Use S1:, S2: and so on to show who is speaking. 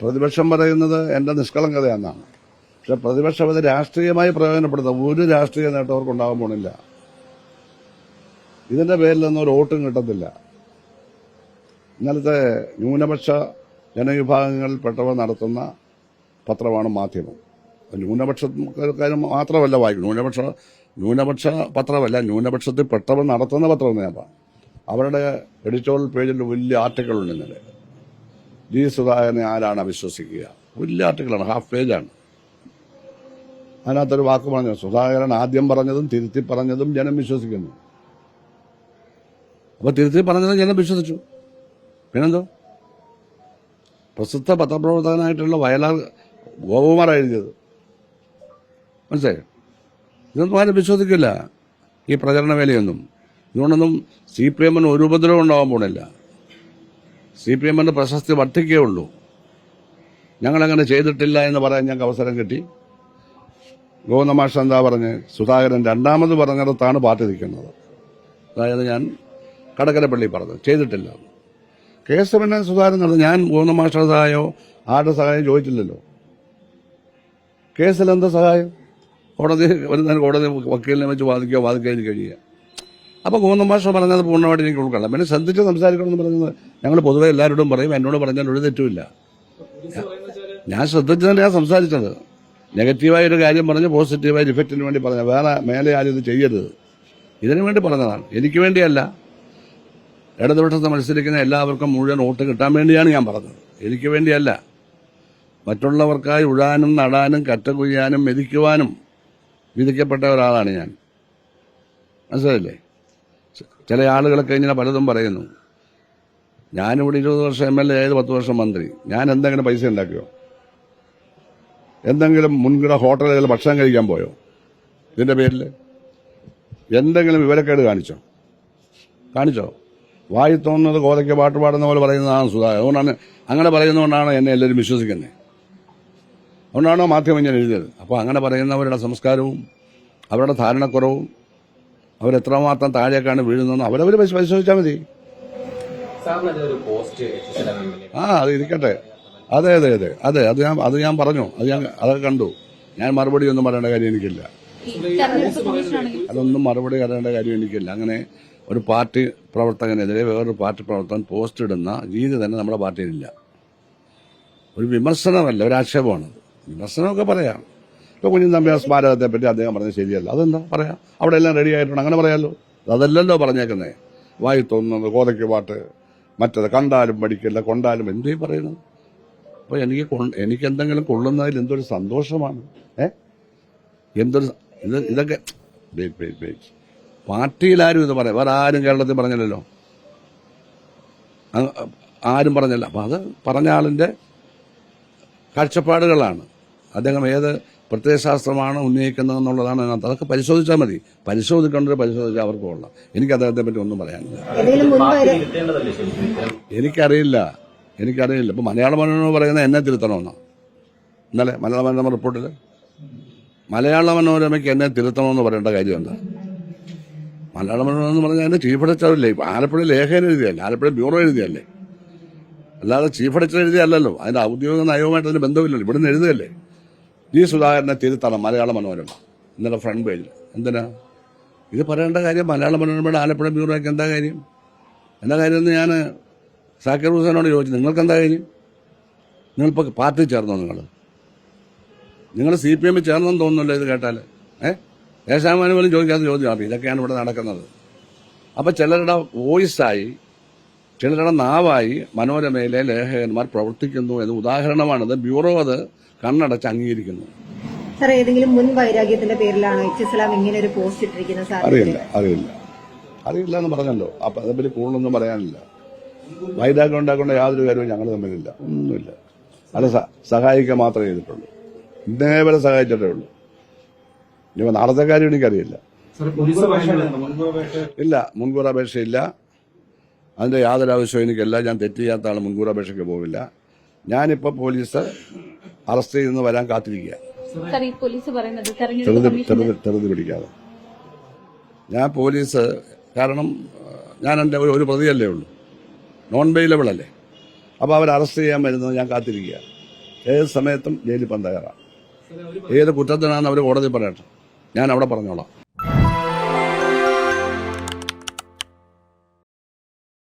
S1: പ്രതിപക്ഷം പറയുന്നത് എന്റെ നിഷ്കളങ്കതയെന്നാണ് പക്ഷെ പ്രതിപക്ഷം അത് രാഷ്ട്രീയമായി പ്രയോജനപ്പെടുത്തുന്ന ഒരു രാഷ്ട്രീയ നേട്ടം ഉണ്ടാകാൻ പോണില്ല. ഇതിന്റെ പേരിൽ നിന്ന് ഒരു വോട്ടും കിട്ടത്തില്ല. ഇന്നലത്തെ ന്യൂനപക്ഷ ജനവിഭാഗങ്ങളിൽപ്പെട്ടവർ നടത്തുന്ന പത്രമാണ് മാധ്യമം. ന്യൂനപക്ഷക്കാർ മാത്രമല്ല വായിക്കും ന്യൂനപക്ഷ ന്യൂനപക്ഷ പത്രമല്ല ന്യൂനപക്ഷത്തിൽ പെട്ടവ നടത്തുന്ന പത്രം ഞാൻ. അവരുടെ എഡിറ്റോറിയൽ പേജിൽ വലിയ ആർട്ടിക്കിളുണ്ട് ഇന്നലെ. ജി സുധാകരനെ ആരാണ് അവിശ്വസിക്കുക? വലിയ ആർട്ടിക്കിളാണ് ഹാഫ് പേജാണ്. അതിനകത്തൊരു വാക്ക് പറഞ്ഞു സുധാകരൻ ആദ്യം പറഞ്ഞതും തിരുത്തി പറഞ്ഞതും ജനം വിശ്വസിക്കുന്നു. അപ്പൊ തിരുത്തി പറഞ്ഞതും ജനം വിശ്വസിച്ചു. പിന്നെന്തോ? പ്രസിദ്ധ പത്രപ്രവർത്തകനായിട്ടുള്ള വയലാർ ഗോപകുമാർ എഴുതിയത്. മനസ്സിലായി? ഇതൊന്നും ആരും വിശ്വസിക്കില്ല. ഈ പ്രചരണ വേലയൊന്നും ഇതുകൊണ്ടൊന്നും സി പി എമ്മിന് ഒരു ഉപദ്രവം ഉണ്ടാവാൻ പോണില്ല. സി പി എമ്മിന്റെ പ്രശസ്തി വർദ്ധിക്കേ ഉള്ളൂ ഞങ്ങളങ്ങനെ ചെയ്തിട്ടില്ല എന്ന് പറയാൻ ഞങ്ങൾക്ക് അവസരം കിട്ടി. ഗോവിന്ദമാഷ എന്താ പറഞ്ഞ്? സുധാകരൻ രണ്ടാമത് പറഞ്ഞിടത്താണ് പാർട്ടി നിൽക്കുന്നത്. അതായത് ഞാൻ കടക്കരപ്പള്ളി പറഞ്ഞു ചെയ്തിട്ടില്ല. കേസ് പിന്നെ സുധാകരൻ നടന്നു ഞാൻ ഗോവിന്ദമാഷയുടെ സഹായമോ ആരുടെ സഹായം ചോദിച്ചില്ലല്ലോ. കേസിൽ എന്താ സഹായം? കോടതി വരുന്നതിന് കോടതി വക്കീലിനെ വെച്ച് വാദിക്കുകയോ വാദിക്കുകയോ കഴിയുക അപ്പോൾ ഗോവിന്ദ മാഷ പറഞ്ഞത് പൂർണമായിട്ട് എനിക്ക് ഉൾക്കൊള്ളാം. പിന്നെ ശ്രദ്ധിച്ച് സംസാരിക്കണമെന്ന് പറയുന്നത് ഞങ്ങൾ പൊതുവെ എല്ലാവരോടും പറയും എന്നോട് പറഞ്ഞാൽ ഒരു തെറ്റുമില്ല. ഞാൻ ശ്രദ്ധിച്ചതല്ല ഞാൻ സംസാരിച്ചത്. നെഗറ്റീവായ ഒരു കാര്യം പറഞ്ഞ് പോസിറ്റീവായ ഇഫക്റ്റിന് വേണ്ടി പറഞ്ഞ വേറെ മേലെ ആരും ഇത് ചെയ്യരുത്. ഇതിനു വേണ്ടി പറഞ്ഞതാണ്. എനിക്ക് വേണ്ടിയല്ല. ഇടതുപക്ഷത്ത് മത്സരിക്കുന്ന എല്ലാവർക്കും മുഴുവൻ വോട്ട് കിട്ടാൻ വേണ്ടിയാണ് ഞാൻ പറഞ്ഞത്. എനിക്ക് വേണ്ടിയല്ല. മറ്റുള്ളവർക്കായി ഉഴാനും നടാനും കറ്റ കൊയ്യാനും മെതിക്കുവാനും വിധിക്കപ്പെട്ട ഒരാളാണ് ഞാൻ. മനസ്സിലായില്ലേ? ചില ആളുകളൊക്കെ ഇങ്ങനെ പലതും പറയുന്നു. ഞാനിവിടെ ഇരുപത് വർഷം എം എൽ എ ആയത് പത്ത് വർഷം മന്ത്രി. ഞാൻ എന്തെങ്കിലും പൈസ ഉണ്ടാക്കിയോ? എന്തെങ്കിലും മുൻകിട ഹോട്ടലുകളിൽ ഭക്ഷണം കഴിക്കാൻ പോയോ? ഇതിന്റെ പേരിൽ എന്തെങ്കിലും വിവരക്കേട് കാണിച്ചോ? കാണിച്ചോ? വായി തോന്നുന്നത് കോതയ്ക്ക് പാട്ട് പാടുന്ന പോലെ പറയുന്നതാണ് സുധാകരൻ അതുകൊണ്ടാണ് അങ്ങനെ പറയുന്നതുകൊണ്ടാണ് എന്നെ എല്ലാവരും വിശ്വസിക്കുന്നത്. അതുകൊണ്ടാണോ മാധ്യമം ഞാൻ എഴുതിയത്. അപ്പോൾ അങ്ങനെ പറയുന്നവരുടെ സംസ്കാരവും അവരുടെ ധാരണക്കുറവും അവരെത്രമാത്രം താഴേക്കാണ് വീഴുന്നതെന്ന് അവരവർ പരിശോധിച്ചാൽ മതി. ആ അത് ഇരിക്കട്ടെ. അതെ അതെ അതെ. അതെ അത് ഞാൻ അത് ഞാൻ പറഞ്ഞു. അത് ഞാൻ അതൊക്കെ കണ്ടു. ഞാൻ മറുപടി ഒന്നും പറയേണ്ട കാര്യം എനിക്കില്ല. അതൊന്നും മറുപടി പറയേണ്ട കാര്യം എനിക്കില്ല. അങ്ങനെ ഒരു പാർട്ടി പ്രവർത്തകനെതിരെ വേറൊരു പാർട്ടി പ്രവർത്തകൻ പോസ്റ്റ് ഇടുന്ന രീതി തന്നെ നമ്മുടെ പാർട്ടിയിലില്ല. ഒരു വിമർശനമല്ല ഒരു ആക്ഷേപമാണ്. വിമർശനമൊക്കെ പറയാം. ഇപ്പൊ കുഞ്ഞൻ തമ്പിയ സ്മാരകത്തെ പറ്റി അദ്ദേഹം പറഞ്ഞത് ശരിയല്ല. അതെന്താ? പറയാം. അവിടെ എല്ലാം റെഡി ആയിട്ടുണ്ട്. അങ്ങനെ പറയാമല്ലോ അതല്ലല്ലോ പറഞ്ഞേക്കുന്നേ. വായി തോന്നുന്നത് കോതയ്ക്ക് പാട്ട്. മറ്റത് കണ്ടാലും പഠിക്കില്ല കൊണ്ടാലും എന്തേ പറയുന്നത് അപ്പൊ എനിക്ക് എനിക്ക് എന്തെങ്കിലും കൊള്ളുന്നതിൽ എന്തൊരു സന്തോഷമാണ്. ഏ? എന്തൊരു ഇത് ഇതൊക്കെ വെയിറ്റ് പാർട്ടിയിൽ ആരും ഇത് പറയാം. വേറെ ആരും കേരളത്തിൽ പറഞ്ഞില്ലല്ലോ. ആരും പറഞ്ഞല്ല. അപ്പൊ അത് പറഞ്ഞ ആളിന്റെ കാഴ്ചപ്പാടുകളാണ്. അദ്ദേഹം ഏത് പ്രത്യയശാസ്ത്രമാണ് ഉന്നയിക്കുന്നത് എന്നുള്ളതാണ് അതിനകത്ത്. അതൊക്കെ പരിശോധിച്ചാൽ മതി. പരിശോധിക്കേണ്ടത് പരിശോധിച്ചാൽ അവർക്ക് കൊള്ളാം. എനിക്ക് അദ്ദേഹത്തെ പറ്റി ഒന്നും പറയാനില്ല. എനിക്കറിയില്ല. എനിക്കറിയില്ല. ഇപ്പൊ മലയാള മനോരമ പറയുന്നത് എന്നെ തിരുത്തണമെന്നാണ് ഇന്നലെ മലയാള മനോരമ റിപ്പോർട്ടിൽ മലയാള മനോരമയ്ക്ക് എന്നെ തിരുത്തണമെന്ന് പറയേണ്ട കാര്യം എന്താ? മലയാള മനോരമ എന്ന് പറഞ്ഞാൽ എന്നെ ചീഫ് എഡിറ്ററില്ലേ ആലപ്പുഴ ലേഖനം എഴുതിയല്ലേ? ആലപ്പുഴ ബ്യൂറോ എഴുതിയല്ലേ? അല്ലാതെ ചീഫ് എഡിറ്റർ എഴുതിയല്ലോ അതിന്റെ ഔദ്യോഗിക നയവുമായിട്ട് അതിന് ബന്ധമില്ലല്ലോ. ഇവിടുന്ന് എഴുതുകയല്ലേ? ജി സുധാകരനെ തിരുത്തണം മലയാള മനോരമ. ഇന്നലെ ഫ്രണ്ട് പേജിൽ എന്തിനാ? ഇത് പറയേണ്ട കാര്യം മലയാള മനോരമയുടെ ആലപ്പുഴ ബ്യൂറോയ്ക്ക് എന്താ കാര്യം? എന്താ കാര്യം എന്ന് ഞാൻ സാക്കിർ ഹുസൈനോട് ചോദിച്ചു. നിങ്ങൾക്ക് എന്താ കാര്യം? നിങ്ങളിപ്പോൾ പാർട്ടി ചേർന്നോ നിങ്ങൾ നിങ്ങൾ സി പി എമ്മിൽ ചേർന്നെന്ന് തോന്നുന്നല്ലോ ഇത് കേട്ടാൽ ഏ? ഏശാമാനും പോലും ചോദ്യമാണ്. അപ്പം ഇതൊക്കെയാണ് ഇവിടെ നടക്കുന്നത്. അപ്പം ചിലരുടെ വോയിസായി ചിലരുടെ നാവായി മനോരമയിലെ ലേഖകന്മാർ പ്രവർത്തിക്കുന്നു എന്ന ഉദാഹരണമാണത്. ബ്യൂറോ അത് കണ്ണടച്ച് അംഗീകരിക്കുന്നു.
S2: സാർ ഏതെങ്കിലും മുൻ വൈരാഗ്യത്തിന്റെ പേരിലാണോ എച്ച് ഇസ്ലാം ഇങ്ങനെ ഒരു പോസ്റ്റ് ഇട്ടിരിക്കുന്ന സാർ
S1: അറിയില്ല അറിയില്ല. അറിയില്ല എന്ന് പറഞ്ഞല്ലോ. അപ്പൊ അതേപ്പറ്റി കൂടുതലൊന്നും പറയാനില്ല. വൈരാഗ്യം ഉണ്ടാക്കേണ്ട യാതൊരു കാര്യവും ഞങ്ങൾ തമ്മിലില്ല. ഒന്നുമില്ല. അല്ല സഹായിക്കുക മാത്രമേ ചെയ്തിട്ടുള്ളൂ. ഇന്നേ വരെ സഹായിച്ചിട്ടേ ഉള്ളൂ. ഇനി നാളത്തെ കാര്യം എനിക്കറിയില്ല. ഇല്ല മുൻകൂർ അപേക്ഷയില്ല. അതിന്റെ യാതൊരു ആവശ്യവും എനിക്കല്ല ഞാൻ തെറ്റ് ചെയ്യാത്ത ആൾ മുൻകൂർ അപേക്ഷയ്ക്ക് പോവില്ല. ഞാനിപ്പോൾ പോലീസ് അറസ്റ്റ് ചെയ്തെന്ന് വരാൻ കാത്തിരിക്കുക. തെറുതി പിടിക്കാതെ. ഞാൻ പോലീസ് കാരണം ഞാൻ എന്റെ ഒരു- ഒരു പ്രതിയല്ലേ ഉള്ളൂ. നോൺ ബെയിലബിൾ അല്ലേ. അപ്പോൾ അവർ അറസ്റ്റ് ചെയ്യാൻ വരുന്നത് ഞാൻ കാത്തിരിക്കുക. ഏത് സമയത്തും ജയിലിൽ പന്തയറാം. തയ്യാറാണ് ഏത് കുറ്റത്തിനാണെന്ന് അവർ കോടതി പറയട്ടെ. ഞാൻ അവിടെ പറഞ്ഞോളാം.